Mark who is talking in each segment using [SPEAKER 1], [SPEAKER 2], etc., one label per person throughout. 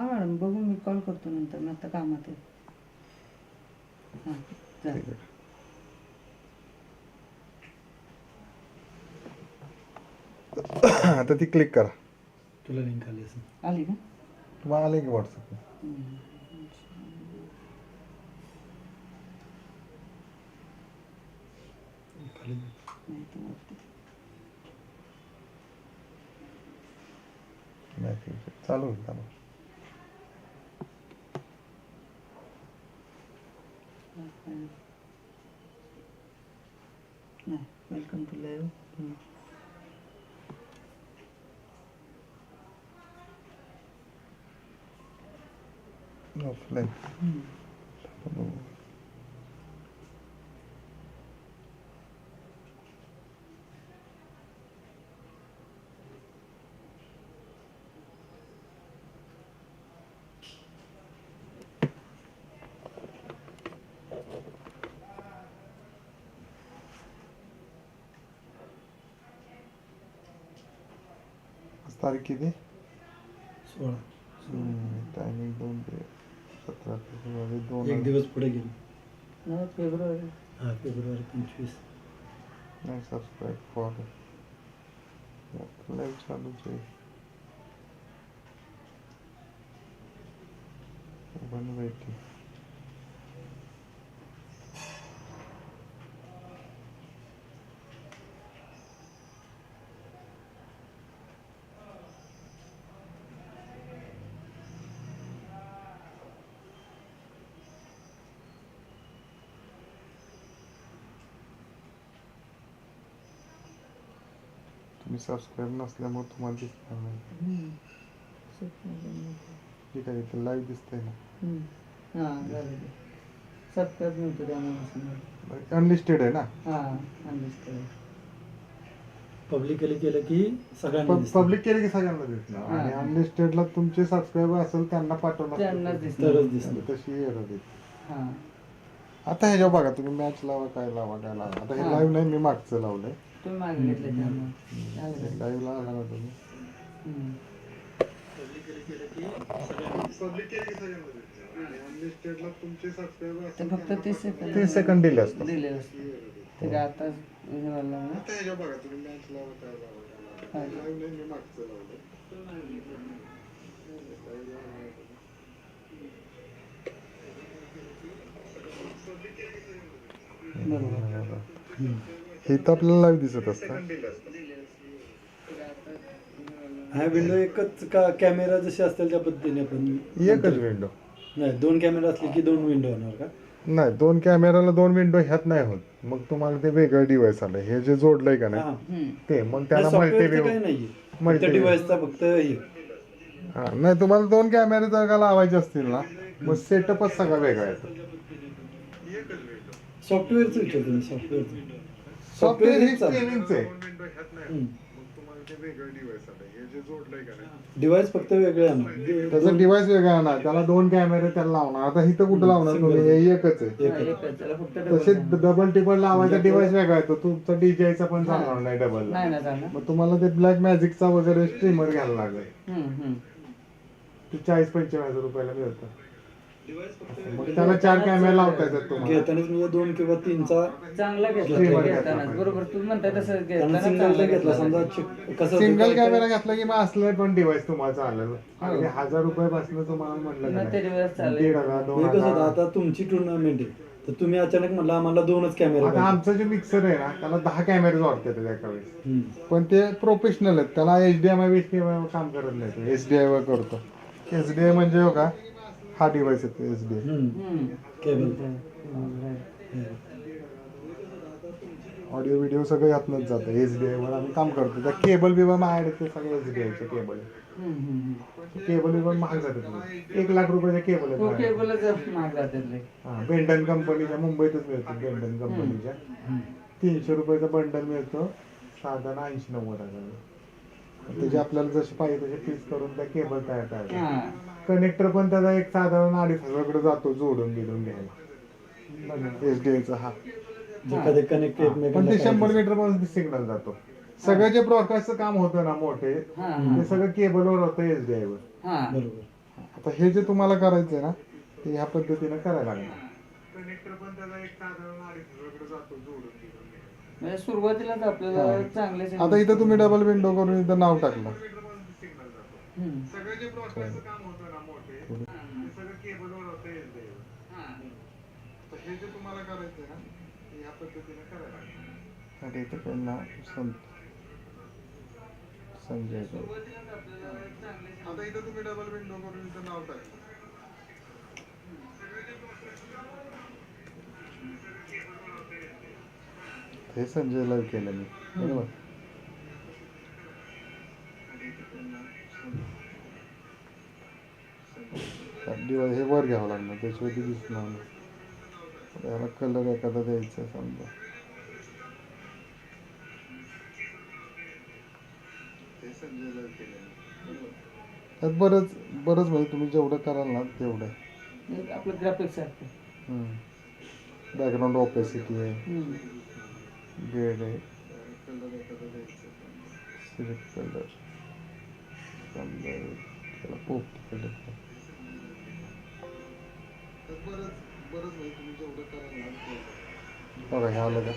[SPEAKER 1] हा मॅडम बघू मी कॉल करतो नंतर मी आता कामात आहे. हां चालेल
[SPEAKER 2] आहे. आता ती क्लिक करा.
[SPEAKER 3] तुला लिंक आली असेल.
[SPEAKER 1] आली का?
[SPEAKER 2] तुम्हाला आले की व्हॉट्सअप
[SPEAKER 1] हम्म.
[SPEAKER 3] खाली
[SPEAKER 1] नाही तर वरती.
[SPEAKER 2] मेसेज चालू होईल चालू
[SPEAKER 1] No, welcome to
[SPEAKER 2] live. Mm. तारीख किती
[SPEAKER 3] सोळा
[SPEAKER 2] टायमिंग दोन ते सतरा फेब्रुवारी दोन
[SPEAKER 3] एक दिवस पुढे गेलो
[SPEAKER 1] नाही फेब्रुवारी
[SPEAKER 3] हा फेब्रुवारी पंचवीस
[SPEAKER 2] नाही सबस्क्राईब फॉलो लाईव्ह चालूच आहे वन वेटिंग तुम्ही सबस्क्राईब नसल्यामुळे तुम्हाला दिसणार नाही. ठीक आहे इथे लाईव्ह दिसतंय ना.
[SPEAKER 1] हां झालं ते. सबस्क्राईब नव्हतं त्यामुळे
[SPEAKER 2] अनलिस्टेड आहे ना?
[SPEAKER 1] हां अंडरस्टँड
[SPEAKER 3] पब्लिकली केलं की सगळ्यांना.
[SPEAKER 2] पब्लिक केले की सगळ्यांना दिसणार
[SPEAKER 1] हा.
[SPEAKER 2] आणि अनलिस्टेडला तुमचे सबस्क्राईबर असेल त्यांना पाठवणार
[SPEAKER 1] दिसणार.
[SPEAKER 2] तशी एरर येते
[SPEAKER 1] हां.
[SPEAKER 2] आता ह्याच्यावर बघा तुम्ही मॅच लावा काय लावा काय लावा. आता हे
[SPEAKER 1] हा.
[SPEAKER 2] लाईव्ह नाही मी मागचं लावलंय.
[SPEAKER 1] तुम्ही मागे घेतलं त्यामुळे. झालं.
[SPEAKER 2] लाईव्ह लावला ना. तुम्ही
[SPEAKER 1] हम्म. ते फक्त तीस सेकंद.
[SPEAKER 2] तीस सेकंद दिले असतात
[SPEAKER 1] दिलेलं असतं ते काय आता हे व्हायला लागलं.
[SPEAKER 2] आता ह्याच्यावर बघा तुम्ही मॅच लावा काय लावा काय? लावा लाईव्ह नाही मी मागचं लावलंय
[SPEAKER 1] बरोबर.
[SPEAKER 2] हे तर आपल्याला लाईव्ह दिसत असतं.
[SPEAKER 3] हा विंडो एकच का कॅमेरा जसे असतील त्या पद्धतीने आपण
[SPEAKER 2] एकच विंडो
[SPEAKER 3] नाही दोन कॅमेरा असले की दोन विंडो होणार का?
[SPEAKER 2] नाही दोन कॅमेराला दोन विंडो ह्यात नाही होत. मग तुम्हाला ते वेगळं डिव्हाइस आलं. हे जे जोडलंय का नाही. ते मग त्याला
[SPEAKER 3] नाही,
[SPEAKER 2] मल्टी
[SPEAKER 3] फक्त
[SPEAKER 2] Multi-view.
[SPEAKER 3] डिव्हाइसचा फक्त हे.
[SPEAKER 2] नाही तुम्हाला दोन कॅमेरे जर का लावायचे असतील ना मग सेटअपच सगळा वेगळा येतो.
[SPEAKER 3] सॉफ्टवेअरचं विचारतो सॉफ्टवेअरचं
[SPEAKER 2] सॉफ्टवेअर हे आहे.
[SPEAKER 3] हम्म.
[SPEAKER 2] जे जोडलंय का नाही?
[SPEAKER 3] डिव्हाइस फक्त वेगळे
[SPEAKER 2] त्याचा डिव्हाइस वेगळा ना. त्याला दोन कॅमेरे त्याला लावणार. आता इथं कुठं लावणार. तुम्ही हे एकच आहे.
[SPEAKER 1] एकच. त्याला फक्त double
[SPEAKER 2] तसे. डबल टिबल लावायचा
[SPEAKER 3] म्हणजे
[SPEAKER 2] डिव्हाइस वेगळा येतो तुमचा डीजेचा पण
[SPEAKER 1] हा.
[SPEAKER 2] चालणार नाही डबल
[SPEAKER 1] नाही ना चालणार.
[SPEAKER 2] मग तुम्हाला ते ब्लॅक मॅजिकचा वगैरे स्ट्रीमर घ्यायला लागेल.
[SPEAKER 1] हम्म, हम्म.
[SPEAKER 2] ते चाळीस पंचेचाळीस रुपयाला मिळतं. त्याला चार कॅमेरे लावता येतात तुम्हाला.
[SPEAKER 3] घेतानाच म्हणजे दोन किंवा तीनचा
[SPEAKER 1] चांगला घेतला घेतानाच. बरोबर तू म्हणताय तसं घेताना चांगला
[SPEAKER 3] घेतला. समजा कसं
[SPEAKER 2] सिंगल कॅमेरा घेतला की मग असलं पण डिव्हाइस तुम्हाला चालेल. आणि
[SPEAKER 1] हो.
[SPEAKER 2] हजार रुपयापासून तुम्हाला का नाही,
[SPEAKER 1] device चालेल.
[SPEAKER 2] दीड हजार दोन
[SPEAKER 3] हे कसं होतं,
[SPEAKER 2] हजार.
[SPEAKER 3] आता तुमची टुर्नामेंट आहे. तर तुम्ही अचानक म्हणलं आम्हाला दोनच कॅमेरे
[SPEAKER 2] आता आमचं जे मिक्सर आहे ना त्याला दहा कॅमेरे जोडतात एका वेळेस. पण ते प्रोफेशनल आहेत. त्याला एच डी एम आय काम करत नाही एच डी आय करतो. एच डी आय म्हणजे हो का हा डिव्हाइस येतो H D.
[SPEAKER 3] Cable.
[SPEAKER 2] Audio video सगळं यातनंच जातं. एच डी आय वर आम्ही काम करतो. त्या केबल बिबल महाग आहेत ते सगळे एच डी आयचे केबल. केबल बिबल महाग जातात एक लाख रुपयाचे केबल
[SPEAKER 1] हो,
[SPEAKER 2] आहेत
[SPEAKER 1] महाग लय.
[SPEAKER 2] हा बेंडन कंपनीच्या मुंबईतच मिळतो बेंडन कंपनीच्या तीनशे रुपयाचा बंडल मिळतो. साधारण ऐंशी नव्वद हजार त्याचे आपल्याला जसे पाहिजे तसे पीस करून त्या केबल तयार करायचे
[SPEAKER 1] हा.
[SPEAKER 2] कनेक्टर पण त्याचा एक साधारण अडीच हजारकडे जातो जोडून बिडून घ्यायला. एच डी आयचा हा. पण ते शंभर मीटरपासून सिग्नल जातो. सगळं जे ब्रॉडकास्टचं काम होतं ना मोठे.
[SPEAKER 1] हा,
[SPEAKER 2] ते सगळं केबलवर होतं एच डी आय वर.
[SPEAKER 1] हा.
[SPEAKER 3] बरोबर.
[SPEAKER 2] आता हे जे तुम्हाला करायचंय ना ते ह्या पद्धतीनं करायला लागणार. कनेक्टर पण त्याला एक साधारण अडीच जातो जोडून.
[SPEAKER 1] म्हणजे सुरुवातीलाच आपल्याला
[SPEAKER 2] हा.
[SPEAKER 1] चांगले
[SPEAKER 2] आता इथं तुम्ही डबल विंडो करून इथं नाव टाकलं. सगळं जे ब्रॉडकास्टचं काम होतं ना मोठे ते सगळं केबलवर होतं येतं हे जे तुम्हाला करायचंय ना ते ह्या पद्धतीने करायला लागणार आता इथं काही नाव सं- संजय
[SPEAKER 1] सुरुवातीलाच आपल्याला चांगले
[SPEAKER 2] आता इथं तुम्ही डबल विंडो करून इथं नाव टाकलं हे संजय लाईव्ह केलं मी. बरोबर? हे वर घ्यावं लागणार त्याशिवाय ते दिसणार नाही. याला कलर एखादा द्यायचा समजा हे त्यात बरंच बरंच म्हणजे तुम्ही जेवढं कराल ना तेवढं
[SPEAKER 1] आपलं ग्राफिक्स आहे
[SPEAKER 2] बॅकग्राऊंड ऑपेसिटी आहे
[SPEAKER 1] हम्म.
[SPEAKER 2] गेड आहे सिलेक्ट कलर समजा त्याला पोपटी कलर बघा हे आलं का?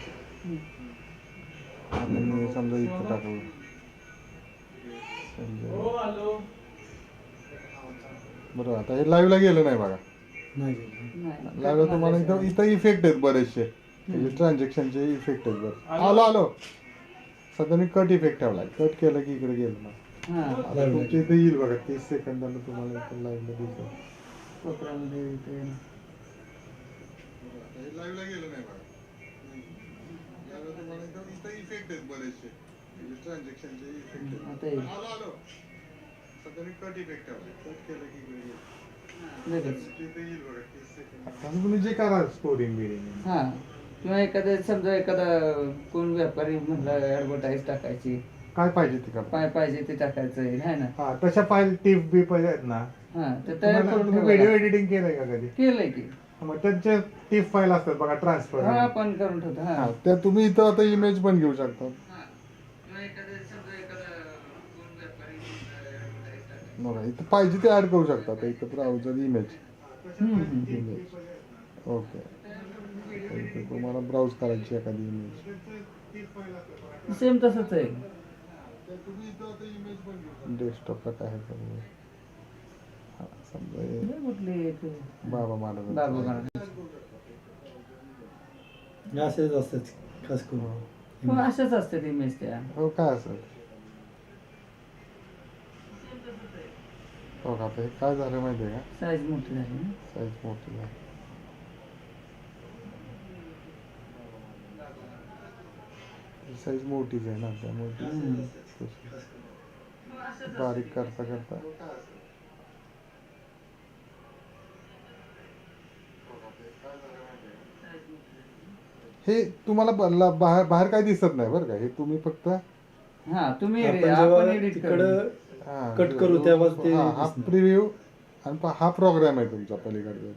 [SPEAKER 2] मी समजा इथं टाकलं. समजा. बरं आता हे लाईव्हला गेलं नाही बघा.
[SPEAKER 3] नाही गेलं.
[SPEAKER 1] नाही.
[SPEAKER 2] लाईव्हला तुम्हाला इथं इथं इफेक्ट आहेत बरेचसे. म्हणजे ट्रान्झॅक्शनचे इफेक्ट आहेत बरं. आलो. आलो सध्या मी कट इफेक्ट ठेवलाय. कट केलं की इकडे गेलं ना
[SPEAKER 1] हा.
[SPEAKER 2] आता तुमच्या इथे येईल बघा. तीस सेकंदाला तुम्हाला इथं लाईव्हला दिसेल लाईव्हला गेलं नाही बघा यावेळेला तुम्हाला इथं इथं इफेक्ट आहेत बरेचसे. म्हणजे ट्रान्झॅक्शनचे इफेक्ट
[SPEAKER 1] आता येईल.
[SPEAKER 2] आलो आलो. सध्या मी कट इफेक्ट ठेवलाय कट केलं की इकडे गेलं
[SPEAKER 1] लगेच.
[SPEAKER 2] तिथे येईल बघा तीस तुम्ही जे करा स्टोरिंग बिरिंग.
[SPEAKER 1] हा. किंवा एखादा समजा एखादा कोण व्यापारी म्हणला ऍडव्हर्टाईज टाकायची.
[SPEAKER 2] काय पाहिजे ते करा.
[SPEAKER 1] काय पाहिजे ते टाकायचं आहे ना?
[SPEAKER 2] हा तशा फाईल टिप बी पाहिजे आहेत ना.
[SPEAKER 1] हा ते तयार करून.
[SPEAKER 2] व्हिडिओ एडिटिंग केलंय का कधी?
[SPEAKER 1] केलंय की.
[SPEAKER 2] मग त्यांच्या टिप फाईल असतात बघा ट्रान्सफर
[SPEAKER 1] हा पण करून ठेवतो हा.
[SPEAKER 2] त्या तुम्ही इथं आता इमेज पण घेऊ शकता.
[SPEAKER 1] हा.
[SPEAKER 2] बघा इथं पाहिजे ते ऍड करू शकता आता इथं ब्राउझर इमेज
[SPEAKER 1] हम्म, हम्म.
[SPEAKER 2] Image okay. इथं तुम्हाला ब्राउज करायची एखादी इमेज
[SPEAKER 1] सेम तसंच आहे.
[SPEAKER 2] डेस्कटॉपला काय आहे समजा हा, समजा हे
[SPEAKER 1] हे कुठली एक
[SPEAKER 2] बाबा महाराज
[SPEAKER 3] असेच असतात खास करून
[SPEAKER 1] हो, अशाच असतात इमेज त्या
[SPEAKER 2] हो काय असत हो का आता काय झालं माहिती आहे का
[SPEAKER 1] साईज मोठी झाली
[SPEAKER 2] साईज मोठी झाली साईज मोठीच आहे ना त्यामुळे मोठी बारीक करता करता हे तुम्हाला ब- बाहेर बाहेर काय दिसत नाही बरं का. हे तुम्ही फक्त
[SPEAKER 1] हा तुम्ही
[SPEAKER 3] आपण
[SPEAKER 1] आपण
[SPEAKER 3] जेव्हा
[SPEAKER 1] एडिट
[SPEAKER 3] तिकडं
[SPEAKER 2] हा,
[SPEAKER 3] कट करू तेव्हा ते
[SPEAKER 2] हा, हा
[SPEAKER 3] दिसणार.
[SPEAKER 2] प्रिव्ह्यू आणि पा- हा प्रोग्राम आहे तुमचा पलीकडे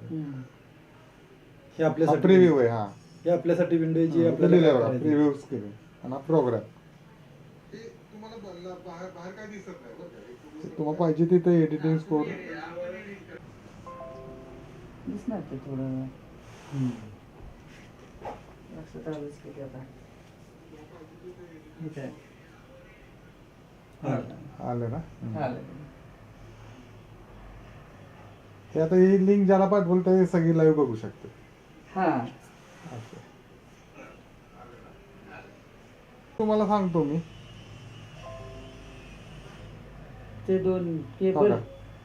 [SPEAKER 3] हे
[SPEAKER 2] हा
[SPEAKER 3] आपल्यासाठी
[SPEAKER 2] प्रिव्ह्यू आहे हा.
[SPEAKER 3] हे आपल्यासाठी विंडो जी
[SPEAKER 2] हा,
[SPEAKER 3] आपल्याला काय करायचं.
[SPEAKER 2] प्रिव्ह्यू स्क्रीन आणि हा प्रोग्राम तुम्हाला बाहेर बाहेर काय दिसत नाही तुम्हाला पाहिजे तिथे एडिटिंग स्कोर
[SPEAKER 1] दिसणार ते थोडं. लक्षात आलंच की ते आता ठीक आहे
[SPEAKER 3] हा.
[SPEAKER 2] आलं ना
[SPEAKER 1] आलं.
[SPEAKER 2] हे आता ही लिंक ज्याला पाठवल ते सगळी लाईव्ह बघू शकते
[SPEAKER 1] हा
[SPEAKER 2] असं. तुम्हाला सांगतो मी
[SPEAKER 1] ते दोन केबल.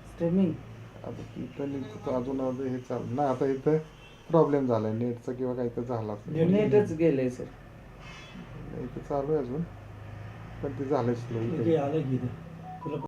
[SPEAKER 1] स्ट्रीमिंग
[SPEAKER 2] आता इथं लिंक अजून अजून हे चालू नाही आता इथं प्रॉब्लेम झालाय. नेटचा किंवा काही तर झाला असेल.
[SPEAKER 1] नेटच गेलंय सर
[SPEAKER 2] इथं चालू आहे अजून. पण ते झालंय स्लो
[SPEAKER 3] हे आलं की इथं.